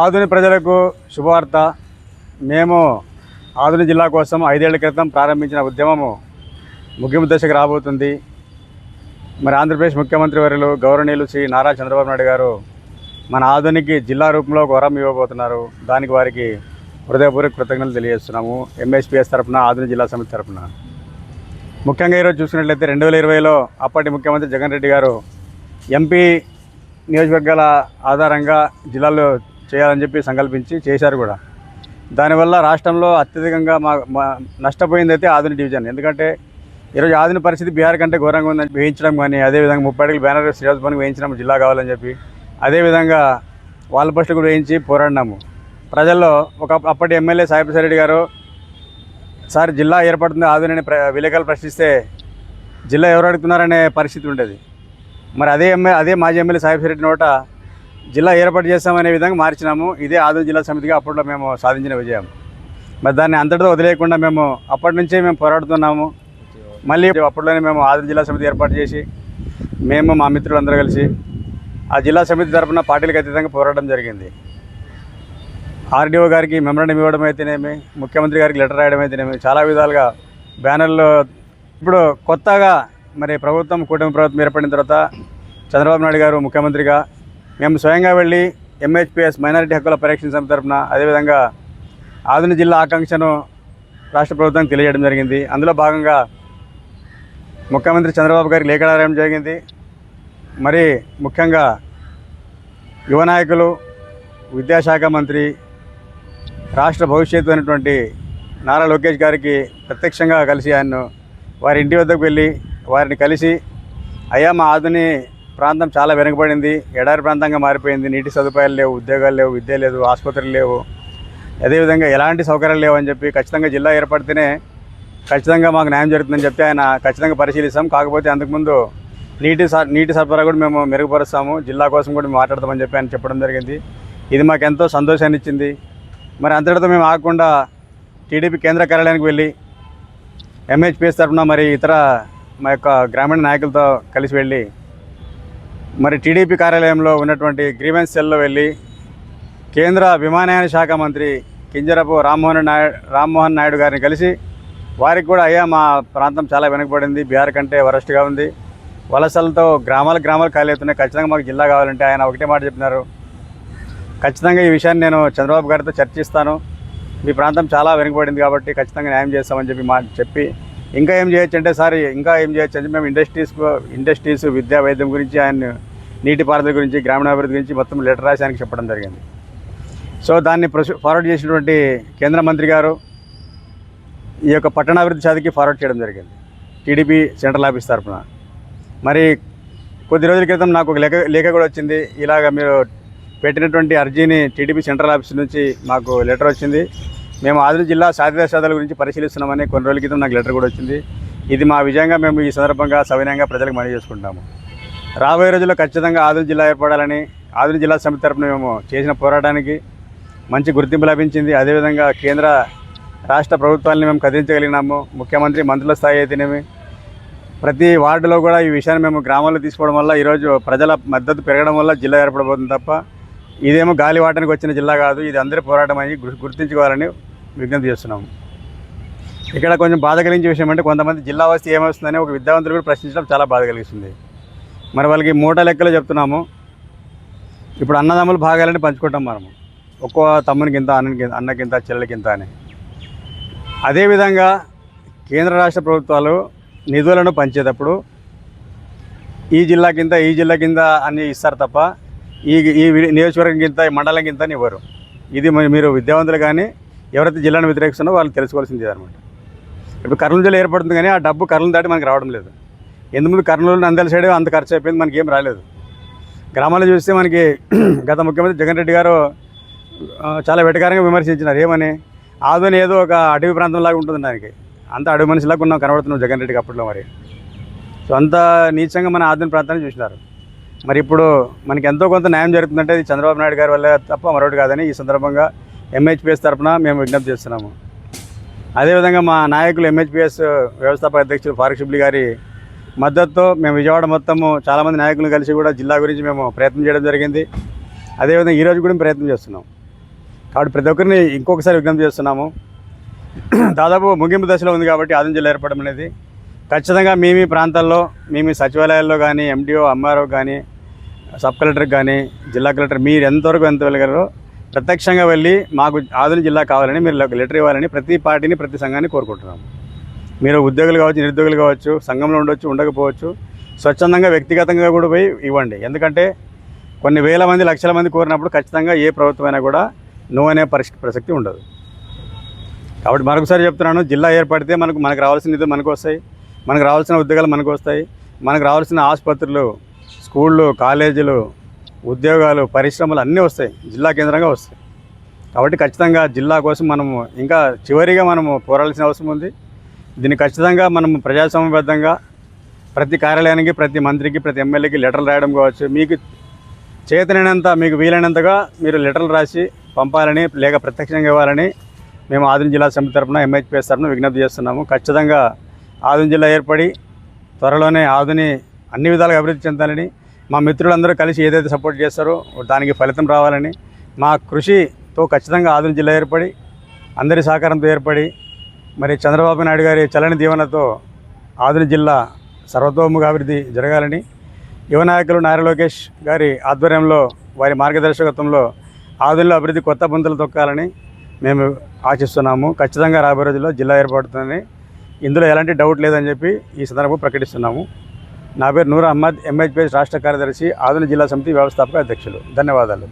ఆధునిక ప్రజలకు శుభవార్త. మేము ఆధునిక జిల్లా కోసం ఐదేళ్ళ క్రితం ప్రారంభించిన ఉద్యమము ముగింపు దశకు రాబోతుంది. మరి ఆంధ్రప్రదేశ్ ముఖ్యమంత్రి వర్యులు గౌరవనీయులు శ్రీ నారా చంద్రబాబు నాయుడు గారు మన ఆధునిక జిల్లా రూపంలో ఒక వరం ఇవ్వబోతున్నారు. దానికి వారికి హృదయపూర్వక కృతజ్ఞతలు తెలియజేస్తున్నాము. ఎంఎస్పీఎస్ తరఫున ఆధునిక జిల్లా సమితి తరఫున. ముఖ్యంగా ఈరోజు చూసినట్లయితే రెండు వేల ఇరవైలో అప్పటి ముఖ్యమంత్రి జగన్ రెడ్డి గారు ఎంపీ నియోజకవర్గాల ఆధారంగా జిల్లాలో చేయాలని చెప్పి సంకల్పించి చేశారు కూడా. దానివల్ల రాష్ట్రంలో అత్యధికంగా మా మా నష్టపోయింది అయితే ఆధునిక డివిజన్. ఎందుకంటే ఈరోజు ఆధునిక పరిస్థితి బీహార్ కంటే ఘోరంగా ఉందని వేయించడం కానీ అదేవిధంగా ముప్పై అడుగులు బ్యానర్ శ్రీరాజభవన్కి వేయించడం జిల్లా కావాలని చెప్పి. అదేవిధంగా వాళ్ళ పోస్టులు కూడా వేయించి పోరాడినాము. ప్రజల్లో ఒక అప్పటి ఎమ్మెల్యే సాయిప్రసారెడ్డి గారు సార్ జిల్లా ఏర్పడుతుంది ఆధునిక ప్ర విలేకరులు ప్రశ్నిస్తే జిల్లా ఎవరు అడుగుతున్నారనే పరిస్థితి ఉండేది. మరి అదే ఎమ్మెల్యే అదే మాజీ ఎమ్మెల్యే సాహిబ్ రెడ్డి నోట జిల్లా ఏర్పాటు చేస్తామనే విధంగా మార్చినాము. ఇదే ఆధునిక జిల్లా సమితిగా అప్పట్లో మేము సాధించిన విజయం. మరి దాన్ని అంతటితో వదిలేయకుండా మేము అప్పటి నుంచే మేము పోరాడుతున్నాము. మళ్ళీ అప్పట్లోనే మేము ఆధునిక జిల్లా సమితి ఏర్పాటు చేసి మేము మా మిత్రులందరూ కలిసి ఆ జిల్లా సమితి తరఫున పార్టీలకు అతీతంగా పోరాటం జరిగింది. ఆర్డీఓ గారికి మెమరాండం ఇవ్వడం అయితేనేమి ముఖ్యమంత్రి గారికి లెటర్ రాయడం అయితేనేమి చాలా విధాలుగా బ్యానర్లు ఇప్పుడు కొత్తగా మరి ప్రభుత్వం కూటమి ప్రభుత్వం ఏర్పడిన తర్వాత చంద్రబాబు నాయుడు గారు ముఖ్యమంత్రిగా మేము స్వయంగా వెళ్ళి ఎంహెచ్పిఎస్ మైనారిటీ హక్కుల పరిరక్షణ సమితి తరఫున అదేవిధంగా ఆధునిక జిల్లా ఆకాంక్షను రాష్ట్ర ప్రభుత్వానికి తెలియజేయడం జరిగింది. అందులో భాగంగా ముఖ్యమంత్రి చంద్రబాబు గారికి లేఖ రాయడం జరిగింది. మరి ముఖ్యంగా యువ నాయకులు విద్యాశాఖ మంత్రి రాష్ట్ర భవిష్యత్తు అయినటువంటి నారా లోకేష్ గారికి ప్రత్యక్షంగా కలిసి ఆయన్ను వారి ఇంటి వద్దకు వెళ్ళి వారిని కలిసి అయ్యా మా ఆధుని ప్రాంతం చాలా వెనుకబడింది. ఎడారి ప్రాంతంగా మారిపోయింది. నీటి సదుపాయాలు లేవు ఉద్యోగాలు లేవు విద్య లేదు ఆసుపత్రులు లేవు. అదేవిధంగా ఎలాంటి సౌకర్యాలు లేవు అని చెప్పి ఖచ్చితంగా జిల్లా ఏర్పడితేనే ఖచ్చితంగా మాకు న్యాయం జరుగుతుందని చెప్తే ఆయన ఖచ్చితంగా పరిశీలిస్తాం. కాకపోతే అంతకుముందు నీటి స నీటి సరఫరా కూడా మేము మెరుగుపరుస్తాము. జిల్లా కోసం కూడా మేము మాట్లాడతామని చెప్పి ఆయన చెప్పడం జరిగింది. ఇది మాకు ఎంతో సంతోషాన్ని ఇచ్చింది. మరి అంతటితో మేము ఆగకుండా టీడీపీ కేంద్ర కార్యాలయానికి వెళ్ళి ఎంహెచ్పిఎస్ తరఫున మరి ఇతర మా యొక్క గ్రామీణ నాయకులతో కలిసి వెళ్ళి మరి టీడీపీ కార్యాలయంలో ఉన్నటువంటి గ్రీవెన్స్ సెల్లో వెళ్ళి కేంద్ర విమానయాన శాఖ మంత్రి కింజరపు రామ్మోహన్ నాయుడు రామ్మోహన్ నాయుడు గారిని కలిసి వారికి కూడా అయ్యా మా ప్రాంతం చాలా వెనుకబడింది బీహార్ కంటే వరస్ట్గా ఉంది. వలసలతో గ్రామాల గ్రామాలు ఖాళీ అవుతున్నాయి. ఖచ్చితంగా మాకు జిల్లా కావాలంటే ఆయన ఒకటే మాట చెప్పినారు. ఖచ్చితంగా ఈ విషయాన్ని నేను చంద్రబాబు గారితో చర్చిస్తాను. మీ ప్రాంతం చాలా వెనుకబడింది కాబట్టి ఖచ్చితంగా న్యాయం చేస్తామని చెప్పి మా చెప్పి ఇంకా ఏం చేయొచ్చు అంటే సార్ ఇంకా ఏం చేయొచ్చు అంటే మేము ఇండస్ట్రీస్ ఇండస్ట్రీస్ విద్యా వైద్యం గురించి ఆయన నీటిపారుదల గురించి గ్రామీణాభివృద్ధి గురించి మొత్తం లెటర్ రాసి ఆయనకి చెప్పడం జరిగింది. సో దాన్ని ఫార్వర్డ్ చేసినటువంటి కేంద్ర మంత్రి గారు ఈ యొక్క పట్టణాభివృద్ధి శాఖకి ఫార్వర్డ్ చేయడం జరిగింది. టీడీపీ సెంట్రల్ ఆఫీస్ తరఫున మరి కొద్ది రోజుల క్రితం నాకు ఒక లేఖ లేఖ కూడా వచ్చింది. ఇలాగ మీరు పెట్టినటువంటి అర్జీని టీడీపీ సెంట్రల్ ఆఫీస్ నుంచి మాకు లెటర్ వచ్చింది. మేము ఆదిలాబాద్ జిల్లా సాధ్యశాదాల గురించి పరిశీలిస్తున్నామని కొన్ని రోజుల క్రితం నాకు లెటర్ కూడా వచ్చింది. ఇది మా విజయంగా మేము ఈ సందర్భంగా సవినయంగా ప్రజలకు మనవి చేసుకుంటాము. రాబోయే రోజుల్లో ఖచ్చితంగా ఆదిలాబాద్ జిల్లా ఏర్పడాలని ఆదిలాబాద్ జిల్లా సమితి తరఫున మేము చేసిన పోరాటానికి మంచి గుర్తింపు లభించింది. అదేవిధంగా కేంద్ర రాష్ట్ర ప్రభుత్వాన్ని మేము కదిలించగలిగినాము. ముఖ్యమంత్రి మంత్రుల స్థాయి అయితేనేమి ప్రతి వార్డులో కూడా ఈ విషయాన్ని మేము గ్రామాల్లో తీసుకోవడం వల్ల ఈరోజు ప్రజల మద్దతు పెరగడం వల్ల జిల్లా ఏర్పడబోతుంది తప్ప ఇదేమో గాలివాటానికి వచ్చిన జిల్లా కాదు. ఇది అందరి పోరాటం అని గుర్- గుర్తించుకోవాలని విజ్ఞప్తి చేస్తున్నాము. ఇక్కడ కొంచెం బాధ కలిగించే విషయం అంటే కొంతమంది జిల్లా వస్తే ఏమొస్తుందని ఒక విద్యావంతులు కూడా ప్రశ్నించడం చాలా బాధ కలిగిస్తుంది. మరి వాళ్ళకి మూట లెక్కలు చెప్తున్నాము. ఇప్పుడు అన్నదమ్ములు భాగాలని పంచుకుంటాం మనము. ఒక్కో తమ్మునికి ఇంత అన్నకి అన్నకింత చెల్లెలకింత అని. అదేవిధంగా కేంద్ర రాష్ట్ర ప్రభుత్వాలు నిధులను పంచేటప్పుడు ఈ జిల్లా కింద ఈ జిల్లా కింద అని ఇస్తారు తప్ప ఈ ఈ నియోజకవర్గం కింద ఈ మండలం కింద అని ఇవ్వరు. ఇది మరి మీరు విద్యావంతులు కానీ ఎవరైతే జిల్లాను వ్యతిరేకిస్తున్నారో వాళ్ళు తెలుసుకోవాల్సింది అనమాట ఇప్పుడు కర్నూలు జిల్లా ఏర్పడుతుంది కానీ ఆ డబ్బు కర్నూలు దాటి మనకి రావడం లేదు. ఎందుకు కర్నూలు నంద్యాల సైడ్ అంత ఖర్చు అయిపోయింది మనకి ఏం రాలేదు. గ్రామాల్లో చూస్తే మనకి గత ముఖ్యమంత్రి జగన్ రెడ్డి గారు చాలా వెటకారంగా విమర్శించినారు. ఏమని? ఆదోని ఏదో ఒక అడవి ప్రాంతంలాగా ఉంటుంది దానికి అంత అడవి మనిషిలాగా ఉన్నాం కనబడుతున్నాం జగన్ రెడ్డికి అప్పట్లో మరి. సో అంత నీచంగా మన ఆదోని ప్రాంతాన్ని చూసినారు. మరి ఇప్పుడు మనకి ఎంతో కొంత న్యాయం జరుగుతుందంటే ఇది చంద్రబాబు నాయుడు గారి వల్ల తప్ప మరొకటి కాదని ఈ సందర్భంగా ఎంహెచ్పిఎస్ తరఫున మేము విజ్ఞప్తి చేస్తున్నాము. అదేవిధంగా మా నాయకులు ఎంహెచ్పిఎస్ వ్యవస్థాపక అధ్యక్షులు ఫారూక్ షిబ్లీ గారి మద్దతుతో మేము విజయవాడ మొత్తము చాలామంది నాయకులు కలిసి కూడా జిల్లా గురించి మేము ప్రయత్నం చేయడం జరిగింది. అదేవిధంగా ఈరోజు కూడా మేము ప్రయత్నం చేస్తున్నాం. కాబట్టి ప్రతి ఒక్కరిని ఇంకొకసారి విజ్ఞప్తి చేస్తున్నాము. దాదాపు ముగింపు దశలో ఉంది కాబట్టి ఆదం జిల్లా ఏర్పడడం అనేది ఖచ్చితంగా మీ మీ ప్రాంతాల్లో మీ మీ సచివాలయాల్లో కానీ ఎండిఓ ఎంఆర్ఓ కానీ సబ్ కలెక్టర్ కానీ జిల్లా కలెక్టర్ మీరు ఎంతవరకు ఎంత వెళ్ళగలరో ప్రత్యక్షంగా వెళ్ళి మాకు ఆదిని జిల్లా కావాలని మీరు ఒక లెటర్ ఇవ్వాలని ప్రతి పార్టీని ప్రతి సంఘాన్ని కోరుకుంటున్నాం. మీరు ఉద్యోగులు కావచ్చు నిరుద్యోగులు కావచ్చు సంఘంలో ఉండొచ్చు ఉండకపోవచ్చు స్వచ్ఛందంగా వ్యక్తిగతంగా కూడా పోయి ఇవ్వండి. ఎందుకంటే కొన్ని వేల మంది లక్షల మంది కోరినప్పుడు ఖచ్చితంగా ఏ ప్రభుత్వం కూడా నువ్వు అనే పరిస్థితి ప్రసక్తి ఉండదు. కాబట్టి మరొకసారి చెప్తున్నాను జిల్లా ఏర్పడితే మనకు మనకు రావాల్సిన నిధులు మనకు వస్తాయి. మనకు రావాల్సిన ఉద్యోగాలు మనకు వస్తాయి. మనకు రావాల్సిన ఆసుపత్రులు స్కూళ్ళు కాలేజీలు ఉద్యోగాలు పరిశ్రమలు అన్నీ వస్తాయి. జిల్లా కేంద్రంగా వస్తాయి. కాబట్టి ఖచ్చితంగా జిల్లా కోసం మనము ఇంకా చివరిగా మనము పోరాడాల్సిన అవసరం ఉంది. దీన్ని ఖచ్చితంగా మనము ప్రజాస్వామ్యబద్ధంగా ప్రతి కార్యాలయానికి ప్రతి మంత్రికి ప్రతి ఎమ్మెల్యేకి లెటర్లు రాయడం కావచ్చు. మీకు చేతనైనంత మీకు వీలైనంతగా మీరు లెటర్లు రాసి పంపాలని లేక ప్రత్యక్షంగా ఇవ్వాలని మేము ఆదిం జిల్లా సమితి తరపున ఎంహెచ్పిఎస్ తరఫున విజ్ఞప్తి చేస్తున్నాము. ఖచ్చితంగా ఆదిం జిల్లా ఏర్పడి త్వరలోనే ఆదుని అన్ని విధాలుగా అభివృద్ధి చెందాలని మా మిత్రులందరూ కలిసి ఏదైతే సపోర్ట్ చేస్తారో దానికి ఫలితం రావాలని మా కృషితో ఖచ్చితంగా ఆధునిక జిల్లా ఏర్పడి అందరి సహకారంతో ఏర్పడి మరి చంద్రబాబు నాయుడు గారి చలని దీవెనతో ఆధునిక జిల్లా సర్వతోముఖాభివృద్ధి జరగాలని యువ నాయకులు నారా లోకేష్ గారి ఆధ్వర్యంలో వారి మార్గదర్శకత్వంలో ఆధునిక అభివృద్ధి కొత్త పుంతలు తొక్కాలని మేము ఆశిస్తున్నాము. ఖచ్చితంగా రాబోయే రోజుల్లో జిల్లా ఏర్పడుతుందని ఇందులో ఎలాంటి డౌట్ లేదని చెప్పి ఈ సందర్భంగా ప్రకటిస్తున్నాము. నా పేరు నూర్ అహ్మద్ ఎంహెచ్పిఎస్ రాష్ట్ర కార్యదర్శి ఆదుల జిల్లా సమితి వ్యవస్థాపక అధ్యక్షులు. ధన్యవాదాలు.